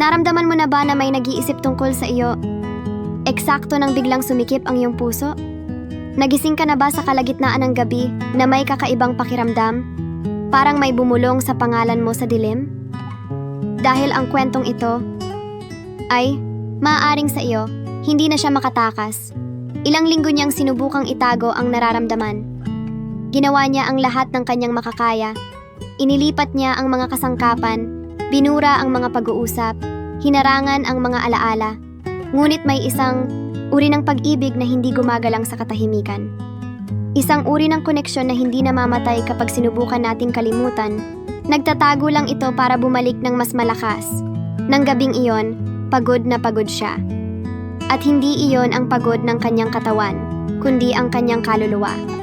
Naramdaman mo na ba na may nag-iisip tungkol sa iyo? Eksakto nang biglang sumikip ang iyong puso? Nagising ka na ba sa kalagitnaan ng gabi na may kakaibang pakiramdam? Parang may bumulong sa pangalan mo sa dilim? Dahil ang kwentong ito ay maaaring sa iyo, hindi na siya makatakas. Ilang linggo niyang sinubukang itago ang nararamdaman. Ginawa niya ang lahat ng kanyang makakaya. Inilipat niya ang mga kasangkapan, binura ang mga pag-uusap, hinarangan ang mga alaala. Ngunit may isang uri ng pag-ibig na hindi gumagalang sa katahimikan. Isang uri ng koneksyon na hindi namamatay kapag sinubukan nating kalimutan. Nagtatago lang ito para bumalik ng mas malakas. Nang gabing iyon, pagod na pagod siya. At hindi iyon ang pagod ng kanyang katawan, kundi ang kanyang kaluluwa.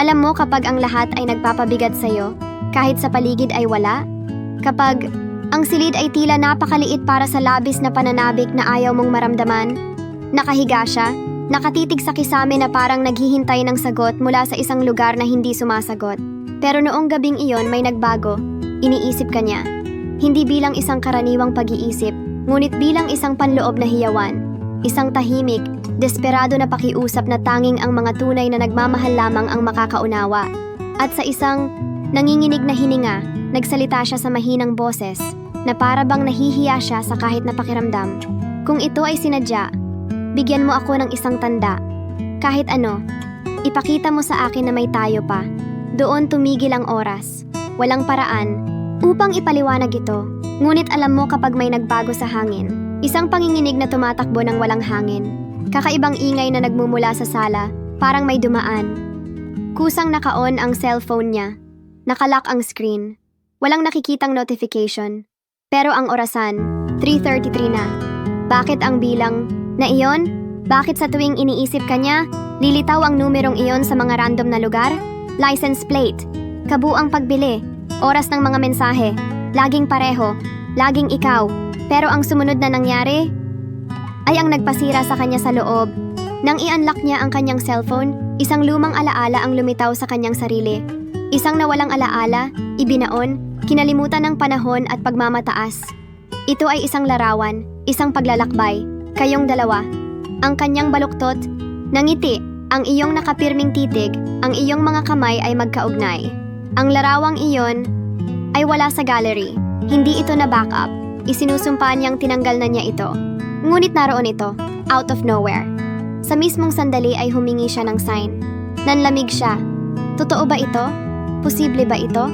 Alam mo kapag ang lahat ay nagpapabigat sa'yo, kahit sa paligid ay wala, kapag ang silid ay tila napakaliit para sa labis na pananabik na ayaw mong maramdaman, nakahiga siya, nakatitig sa kisame na parang naghihintay ng sagot mula sa isang lugar na hindi sumasagot. Pero noong gabing iyon may nagbago, iniisip ka niya. Hindi bilang isang karaniwang pag-iisip, ngunit bilang isang panloob na hiyawan. Isang tahimik, desperado na pakiusap na tanging ang mga tunay na nagmamahal lamang ang makakaunawa. At sa isang nanginginig na hininga, nagsalita siya sa mahinang boses na para bang nahihiya siya sa kahit na pakiramdam. Kung ito ay sinadya, bigyan mo ako ng isang tanda. Kahit ano, ipakita mo sa akin na may tayo pa. Doon tumigil ang oras. Walang paraan upang ipaliwanag ito. Ngunit alam mo kapag may nagbago sa hangin. Isang panginginig na tumatakbo ng walang hangin. Kakaibang ingay na nagmumula sa sala, parang may dumaan. Kusang naka-on ang cellphone niya. Nakalock ang screen. Walang nakikitang notification. Pero ang orasan, 3.33 na. Bakit ang bilang na iyon? Bakit sa tuwing iniisip ka niya, lilitaw ang numerong iyon sa mga random na lugar? License plate, kabuang pagbili, oras ng mga mensahe, laging pareho, laging ikaw. Pero ang sumunod na nangyari ay ang nagpasira sa kanya sa loob. Nang i-unlock niya ang kanyang cellphone, isang lumang alaala ang lumitaw sa kanyang sarili. Isang nawalang alaala, ibinaon, kinalimutan ng panahon at pagmamataas. Ito ay isang larawan, isang paglalakbay, kayong dalawa. Ang kanyang baluktot, nangiti, ang iyong nakapirming titig, ang iyong mga kamay ay magkaugnay. Ang larawang iyon ay wala sa gallery. Hindi ito na backup. Isinusumpa niyang tinanggal na niya ito. Ngunit naroon ito, out of nowhere. Sa mismong sandali ay humingi siya ng sign. Nanlamig siya. Totoo ba ito? Posible ba ito?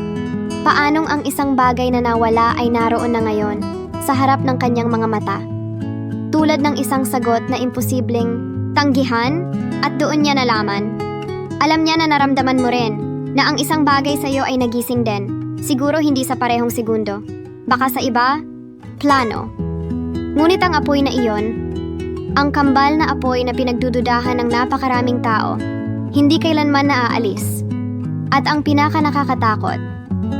Paanong ang isang bagay na nawala ay naroon na ngayon, sa harap ng kanyang mga mata? Tulad ng isang sagot na imposibleng tanggihan at doon niya nalaman. Alam niya na naramdaman mo rin na ang isang bagay sa iyo ay nagising din. Siguro hindi sa parehong segundo. Baka sa iba, plano. Ngunit ang apoy na iyon, ang kambal na apoy na pinagdududahan ng napakaraming tao, hindi kailanman naaalis. At ang pinaka nakakatakot,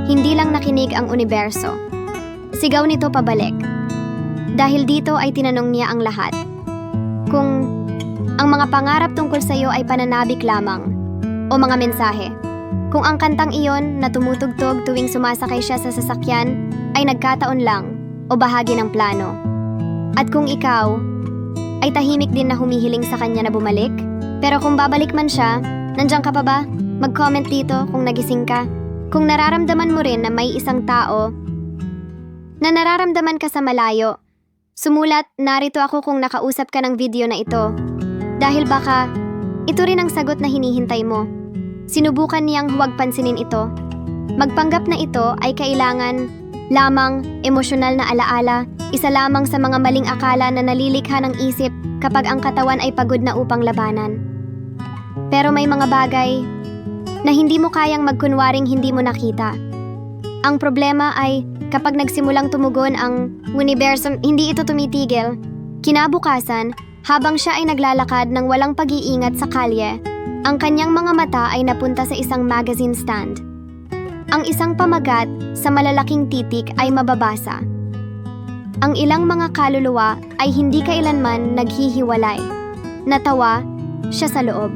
hindi lang nakinig ang universo. Sigaw nito pabalik. Dahil dito ay tinanong niya ang lahat. Kung ang mga pangarap tungkol sa iyo ay pananabik lamang o mga mensahe. Kung ang kantang iyon na tumutugtog tuwing sumasakay siya sa sasakyan ay nagkataon lang o bahagi ng plano. At kung ikaw ay tahimik din na humihiling sa kanya na bumalik, pero kung babalik man siya, nandiyan ka pa ba? Mag-comment dito kung nagising ka. Kung nararamdaman mo rin na may isang tao na nararamdaman ka sa malayo, sumulat narito ako kung nakausap ka ng video na ito. Dahil baka ito rin ang sagot na hinihintay mo. Sinubukan niyang huwag pansinin ito. Magpanggap na ito ay kailangan lamang emosyonal na alaala, isa lamang sa mga maling akala na nalilikha ng isip kapag ang katawan ay pagod na upang labanan. Pero may mga bagay na hindi mo kayang magkunwaring hindi mo nakita. Ang problema ay kapag nagsimulang tumugon ang universum, hindi ito tumitigil. Kinabukasan, habang siya ay naglalakad ng walang pag-iingat sa kalye, ang kanyang mga mata ay napunta sa isang magazine stand. Ang isang pamagat sa malalaking titik ay mababasa. Ang ilang mga kaluluwa ay hindi kailanman naghihiwalay. Natawa siya sa loob.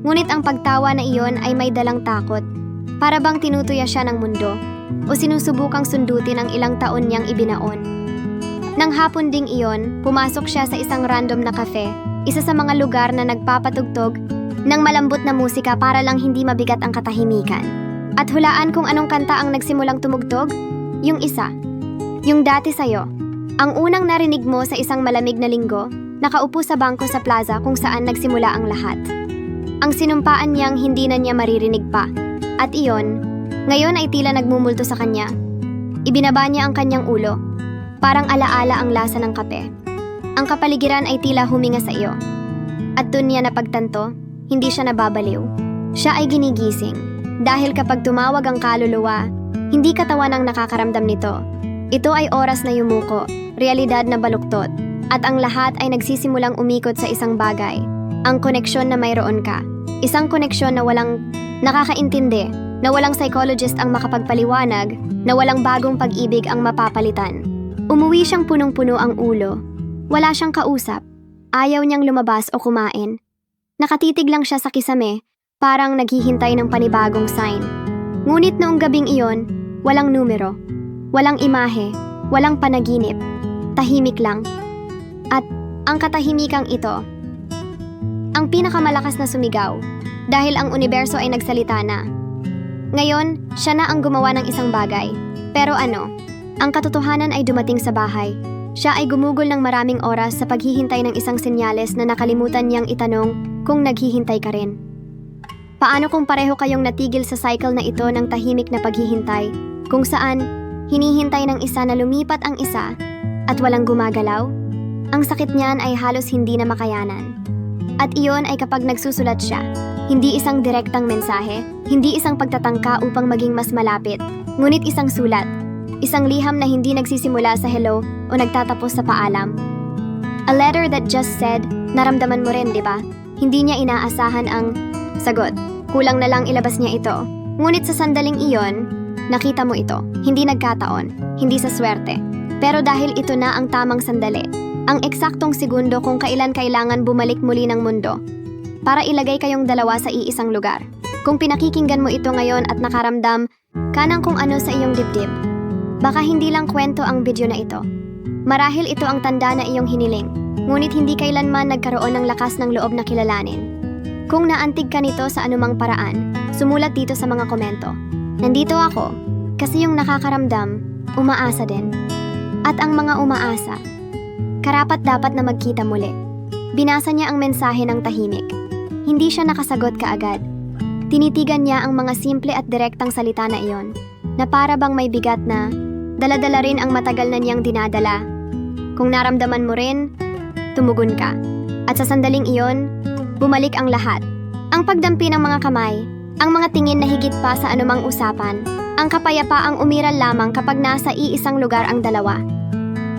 Ngunit ang pagtawa na iyon ay may dalang takot. Para bang tinutuya siya ng mundo o sinusubukang sundutin ang ilang taon niyang ibinaon. Nang hapon ding iyon, pumasok siya sa isang random na kafe, isa sa mga lugar na nagpapatugtog ng malambot na musika para lang hindi mabigat ang katahimikan. At hulaan kung anong kanta ang nagsimulang tumugtog? Yung isa. Yung dati sa'yo. Ang unang narinig mo sa isang malamig na linggo, nakaupo sa bangko sa plaza kung saan nagsimula ang lahat. Ang sinumpaan niyang hindi na niya maririnig pa. At iyon, ngayon ay tila nagmumulto sa kanya. Ibinaba niya ang kanyang ulo. Parang alaala ang lasa ng kape. Ang kapaligiran ay tila huminga sa iyo. At dun niya napagtanto, hindi siya nababaliw. Siya ay ginigising. Dahil kapag tumawag ang kaluluwa, hindi katawan ang nakakaramdam nito. Ito ay oras na yumuko, realidad na baluktot, at ang lahat ay nagsisimulang umikot sa isang bagay. Ang koneksyon na mayroon ka. Isang koneksyon na walang nakakaintindi, na walang psychologist ang makapagpaliwanag, na walang bagong pag-ibig ang mapapalitan. Umuwi siyang punong-puno ang ulo. Wala siyang kausap. Ayaw niyang lumabas o kumain. Nakatitig lang siya sa kisame, parang naghihintay ng panibagong sign. Ngunit noong gabing iyon, walang numero, walang imahe, walang panaginip, tahimik lang. At ang katahimikang ito, ang pinakamalakas na sumigaw, dahil ang universo ay nagsalita na. Ngayon, siya na ang gumawa ng isang bagay. Pero ano, ang katotohanan ay dumating sa bahay. Siya ay gumugol ng maraming oras sa paghihintay ng isang senyales na nakalimutan niyang itanong kung naghihintay ka rin. Paano kung pareho kayong natigil sa cycle na ito ng tahimik na paghihintay, kung saan hinihintay ng isa na lumipat ang isa at walang gumagalaw? Ang sakit niyan ay halos hindi na makayanan. At iyon ay kapag nagsusulat siya. Hindi isang direktang mensahe, hindi isang pagtatangka upang maging mas malapit, ngunit isang sulat. Isang liham na hindi nagsisimula sa hello o nagtatapos sa paalam. A letter that just said, naramdaman mo rin, di ba? Hindi niya inaasahan ang sagot. Kulang na lang ilabas niya ito. Ngunit sa sandaling iyon, nakita mo ito. Hindi nagkataon, hindi sa swerte. Pero dahil ito na ang tamang sandali, ang eksaktong segundo kung kailan kailangan bumalik muli ng mundo para ilagay kayong dalawa sa iisang lugar. Kung pinakikinggan mo ito ngayon at nakaramdam ka ng kung ano sa iyong dibdib, baka hindi lang kwento ang video na ito. Marahil ito ang tanda na iyong hiniling, ngunit hindi kailanman nagkaroon ng lakas ng loob na kilalanin. Kung naantig ka nito sa anumang paraan, sumulat dito sa mga komento. Nandito ako, kasi yung nakakaramdam, umaasa din. At ang mga umaasa, karapat dapat na magkita muli. Binasa niya ang mensahe ng tahimik. Hindi siya nakasagot kaagad. Tinitigan niya ang mga simple at direktang salita na iyon, na para bang may bigat na, daladala rin ang matagal na niyang dinadala. Kung naramdaman mo rin, tumugon ka. At sa sandaling iyon, bumalik ang lahat. Ang pagdampi ng mga kamay, ang mga tingin na higit pa sa anumang usapan, ang kapayapaang umiral lamang kapag nasa iisang lugar ang dalawa.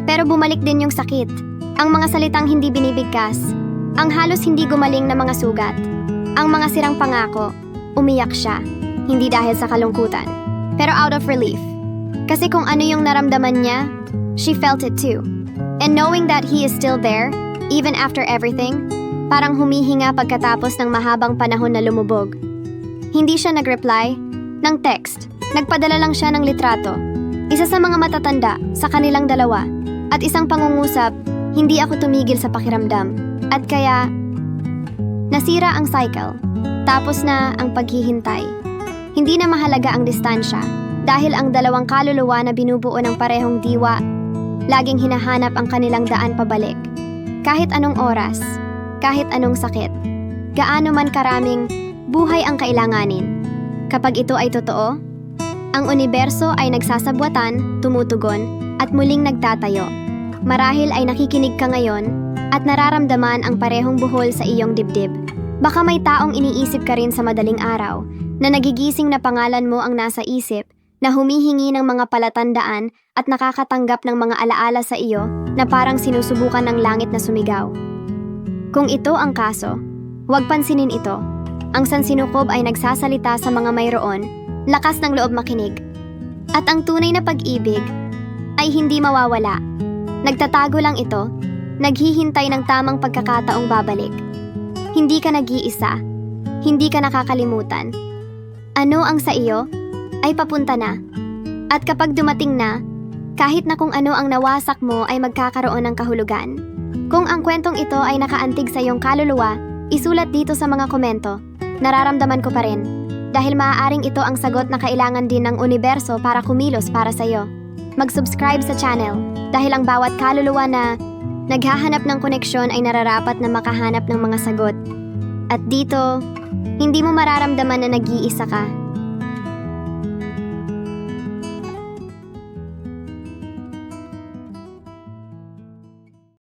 Pero bumalik din yung sakit, ang mga salitang hindi binibigkas, ang halos hindi gumaling na mga sugat, ang mga sirang pangako, umiyak siya, hindi dahil sa kalungkutan, pero out of relief. Kasi kung ano yung naramdaman niya, she felt it too. And knowing that he is still there, even after everything, parang humihinga pagkatapos ng mahabang panahon na lumubog. Hindi siya nag-reply ng text, nagpadala lang siya ng litrato. Isa sa mga matatanda sa kanilang dalawa at isang pangungusap, hindi ako tumigil sa pakiramdam. At kaya, nasira ang cycle. Tapos na ang paghihintay. Hindi na mahalaga ang distansya dahil ang dalawang kaluluwa na binubuo ng parehong diwa, laging hinahanap ang kanilang daan pabalik. Kahit anong oras, kahit anong sakit, gaano man karaming buhay ang kailanganin. Kapag ito ay totoo, ang universo ay nagsasabwatan, tumutugon, at muling nagtatayo. Marahil ay nakikinig ka ngayon at nararamdaman ang parehong buhol sa iyong dibdib. Baka may taong iniisip ka rin sa madaling araw na nagigising na pangalan mo ang nasa isip na humihingi ng mga palatandaan at nakakatanggap ng mga alaala sa iyo na parang sinusubukan ng langit na sumigaw. Kung ito ang kaso, huwag pansinin ito. Ang sansinukob ay nagsasalita sa mga mayroon, lakas ng loob makinig. At ang tunay na pag-ibig ay hindi mawawala. Nagtatago lang ito, naghihintay ng tamang pagkakataong babalik. Hindi ka nag-iisa, hindi ka nakakalimutan. ano ang sa iyo, ay papunta na. At kapag dumating na, kahit na kung ano ang nawasak mo ay magkakaroon ng kahulugan. Kung ang kwentong ito ay nakaantig sa iyong kaluluwa, isulat dito sa mga komento. Nararamdaman ko pa rin. Dahil maaaring ito ang sagot na kailangan din ng universo para kumilos para sa iyo. Mag-subscribe sa channel dahil ang bawat kaluluwa na naghahanap ng koneksyon ay nararapat na makahanap ng mga sagot. At dito, hindi mo mararamdaman na nag-iisa ka